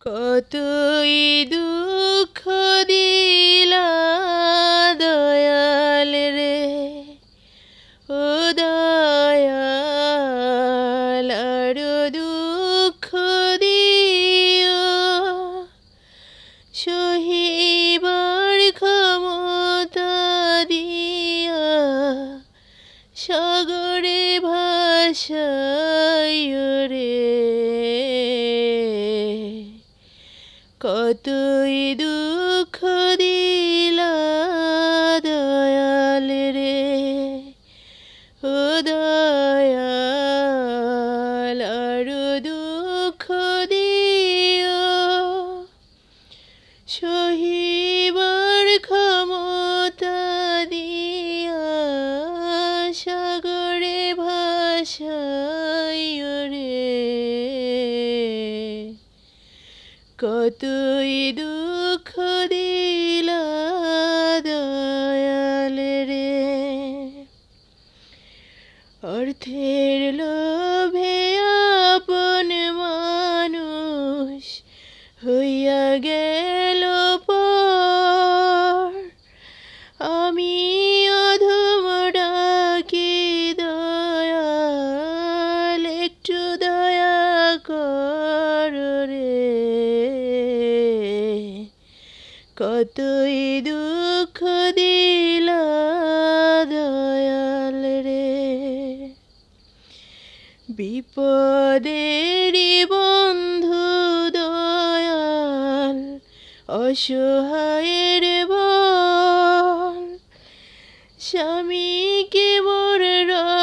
কতই দুঃখ দিলা দয়াল রে, ও দয়াল দুঃখ দিও। সহিবার ক্ষমতা দিয়া সাগরে ভাষায় রে। কতই দুঃখ দিলা কতই দুঃখ দিল দয়াল রে। অর্থের লোভে আপন মানুষ হইয়া গেল কতই দুঃখ দিল দয়াল রে। বিপদের বন্ধু দয়াল অসহায়ের বল। স্বামীকে মোর রা